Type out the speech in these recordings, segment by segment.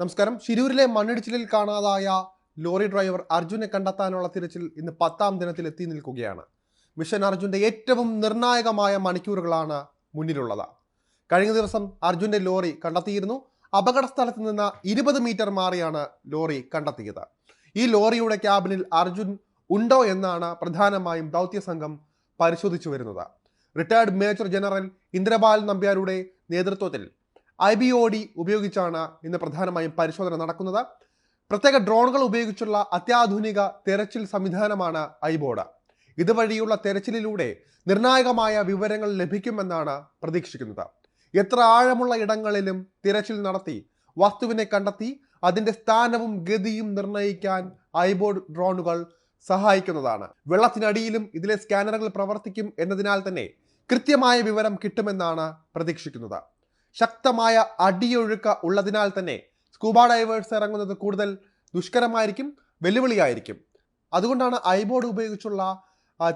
നമസ്കാരം. ശിരൂരിലെ മണ്ണിടിച്ചിലിൽ കാണാതായ ലോറി ഡ്രൈവർ അർജുനെ കണ്ടെത്താനുള്ള തിരച്ചിൽ ഇന്ന് പത്താം ദിനത്തിൽ എത്തി നിൽക്കുകയാണ്. മിഷൻ അർജുന്റെ ഏറ്റവും നിർണായകമായ മണിക്കൂറുകളാണ് മുന്നിലുള്ളത്. കഴിഞ്ഞ ദിവസം അർജുന്റെ ലോറി കണ്ടെത്തിയിരുന്നു. അപകട സ്ഥലത്ത് നിന്ന് ഇരുപത് മീറ്റർ മാറിയാണ് ലോറി കണ്ടെത്തിയത്. ഈ ലോറിയുടെ ക്യാബിനിൽ അർജുൻ ഉണ്ടോ എന്നാണ് പ്രധാനമായും ദൗത്യ സംഘം പരിശോധിച്ചു വരുന്നത്. റിട്ടയർഡ് മേജർ ജനറൽ ഇന്ദ്രപാൽ നമ്പ്യാരുടെ നേതൃത്വത്തിൽ ഐ ബി ഒ ഡി ഉപയോഗിച്ചാണ് ഇന്ന് പ്രധാനമായും പരിശോധന നടക്കുന്നത്. പ്രത്യേക ഡ്രോണുകൾ ഉപയോഗിച്ചുള്ള അത്യാധുനിക തെരച്ചിൽ സംവിധാനമാണ് ഐബോർഡ് ഇതുവഴിയുള്ള തെരച്ചിലിലൂടെ നിർണായകമായ വിവരങ്ങൾ ലഭിക്കുമെന്നാണ് പ്രതീക്ഷിക്കുന്നത്. എത്ര ആഴമുള്ള ഇടങ്ങളിലും തിരച്ചിൽ നടത്തി വസ്തുവിനെ കണ്ടെത്തി അതിന്റെ സ്ഥാനവും ഗതിയും നിർണയിക്കാൻ ഐബോർഡ് ഡ്രോണുകൾ സഹായിക്കുന്നതാണ്. വെള്ളത്തിനടിയിലും ഇതിലെ സ്കാനറുകൾ പ്രവർത്തിക്കും എന്നതിനാൽ തന്നെ കൃത്യമായ വിവരം കിട്ടുമെന്നാണ് പ്രതീക്ഷിക്കുന്നത്. ശക്തമായ അടിയൊഴുക്ക ഉള്ളതിനാൽ തന്നെ സ്കൂബ ഡൈവേഴ്സ് ഇറങ്ങുന്നത് കൂടുതൽ ദുഷ്കരമായിരിക്കും വെല്ലുവിളിയായിരിക്കും. അതുകൊണ്ടാണ് ഐബോർഡ് ഉപയോഗിച്ചുള്ള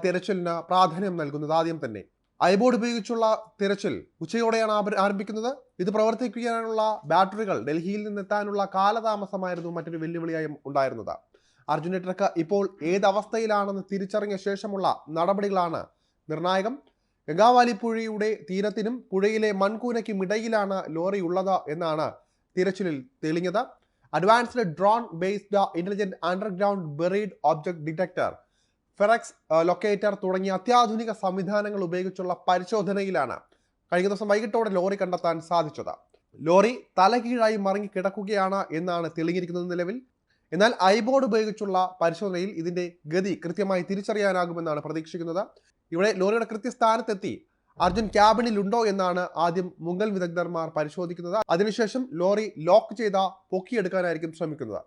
തിരച്ചിലിന് പ്രാധാന്യം നൽകുന്നത് ആദ്യം തന്നെ. ഐബോർഡ് ഉപയോഗിച്ചുള്ള തിരച്ചിൽ ഉച്ചയോടെയാണ് ആരംഭിക്കുന്നത്. ഇത് പ്രവർത്തിക്കാനുള്ള ബാറ്ററികൾ ഡൽഹിയിൽ നിന്നെത്താനുള്ള കാലതാമസമായിരുന്നു മറ്റൊരു വെല്ലുവിളിയായി ഉണ്ടായിരുന്നത്. അർജുന ട്രക്ക് ഇപ്പോൾ ഏതവസ്ഥയിലാണെന്ന് തിരിച്ചറിഞ്ഞ ശേഷമുള്ള നടപടികളാണ് നിർണായകം. ഗംഗാവാലി പുഴയുടെ തീരത്തിനും പുഴയിലെ മൺകൂനയ്ക്കും ഇടയിലാണ് ലോറി ഉള്ളത് എന്നാണ് തിരച്ചിലിൽ തെളിഞ്ഞത്. Advanced drone based intelligent underground buried object detector Ferex locator തുടങ്ങിയ അത്യാധുനിക സംവിധാനങ്ങൾ ഉപയോഗിച്ചുള്ള പരിശോധനയിലാണ് കഴിഞ്ഞ ദിവസം വൈകിട്ടോടെ ലോറി കണ്ടെത്താൻ സാധിച്ചത്. ലോറി തലകീഴായി മറങ്ങി കിടക്കുകയാണ് എന്നാണ് തെളിഞ്ഞിരിക്കുന്നത് നിലവിൽ. എന്നാൽ ഐബോർഡ് ഉപയോഗിച്ചുള്ള പരിശോധനയിൽ ഇതിന്റെ ഗതി കൃത്യമായി തിരിച്ചറിയാനാകുമെന്നാണ് പ്രതീക്ഷിക്കുന്നത്. ഇവിടെ ലോറിയുടെ കൃത്യസ്ഥാനത്തെത്തി. അർജുൻ ക്യാബിനിലുണ്ടോ എന്നാണ് ആദ്യം മുങ്ങൽ വിദഗ്ധന്മാർ പരിശോധിക്കുന്നത്. അതിനുശേഷം ലോറി ലോക്ക് ചെയ്ത പൊക്കിയെടുക്കാനായിരിക്കും ശ്രമിക്കുന്നത്.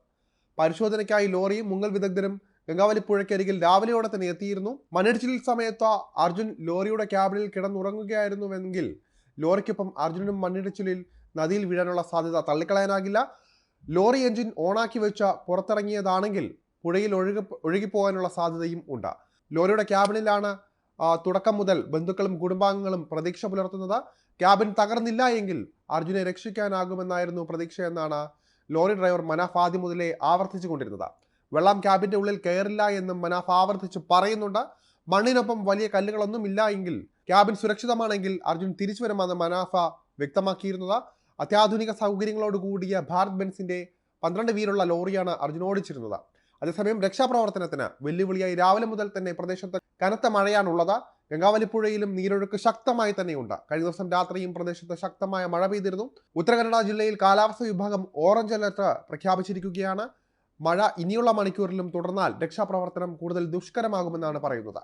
പരിശോധനയ്ക്കായി ലോറിയും മുങ്ങൽ വിദഗ്ധരും ഗംഗാവലി പുഴയ്ക്കരികിൽ രാവിലെയോടെ തന്നെ എത്തിയിരുന്നു. മണ്ണിടിച്ചിൽ സമയത്ത് അർജുൻ ലോറിയുടെ ക്യാബിനിൽ കിടന്നുറങ്ങുകയായിരുന്നുവെങ്കിൽ ലോറിക്കൊപ്പം അർജുനും മണ്ണിടിച്ചിലിൽ നദിയിൽ വീഴാനുള്ള സാധ്യത തള്ളിക്കളയാനാകില്ല. ലോറി എഞ്ചിൻ ഓണാക്കി വെച്ച പുറത്തിറങ്ങിയതാണെങ്കിൽ പുഴയിൽ ഒഴുകി ഒഴുകിപ്പോകാനുള്ള സാധ്യതയും ഉണ്ട്. ലോറിയുടെ ക്യാബിനിലാണ് തുടക്കം മുതൽ ബന്ധുക്കളും കുടുംബാംഗങ്ങളും പ്രതീക്ഷ പുലർത്തുന്നത് ക്യാബിൻ തകർന്നില്ല എങ്കിൽ അർജുനെ രക്ഷിക്കാനാകുമെന്നായിരുന്നു പ്രതീക്ഷ എന്നാണ് ലോറി ഡ്രൈവർ മനാഫ് ആദ്യം മുതലേ ആവർത്തിച്ചു കൊണ്ടിരുന്നത്. വെള്ളം ക്യാബിന്റെ ഉള്ളിൽ കയറില്ല എന്നും മനാഫ് ആവർത്തിച്ച് പറയുന്നുണ്ട്. മണ്ണിനൊപ്പം വലിയ കല്ലുകളൊന്നും ഇല്ല എങ്കിൽ ക്യാബിൻ സുരക്ഷിതമാണെങ്കിൽ അർജുൻ തിരിച്ചു വരുമെന്ന് മനാഫ വ്യക്തമാക്കിയിരുന്നത്. അത്യാധുനിക സൗകര്യങ്ങളോട് കൂടിയ ഭാരത് ബെൻസിന്റെ പന്ത്രണ്ട് വീലുള്ള ലോറിയാണ് അർജുൻ ഓടിച്ചിരുന്നത്. അതേസമയം രക്ഷാപ്രവർത്തനത്തിന് വെല്ലുവിളിയായി രാവിലെ മുതൽ തന്നെ പ്രദേശത്ത് കനത്ത മഴയാണുള്ളത്. ഗംഗാവലിപ്പുഴയിലും നീരൊഴുക്ക് ശക്തമായി തന്നെയുണ്ട്. കഴിഞ്ഞ ദിവസം രാത്രിയും പ്രദേശത്ത് ശക്തമായ മഴ പെയ്തിരുന്നു. ഉത്തരകന്നഡ ജില്ലയിൽ കാലാവസ്ഥ വിഭാഗം ഓറഞ്ച് അലർട്ട് പ്രഖ്യാപിച്ചിരിക്കുകയാണ്. മഴ ഇനിയുള്ള മണിക്കൂറിലും തുടർന്നാൽ രക്ഷാപ്രവർത്തനം കൂടുതൽ ദുഷ്കരമാകുമെന്നാണ് പറയുന്നത്.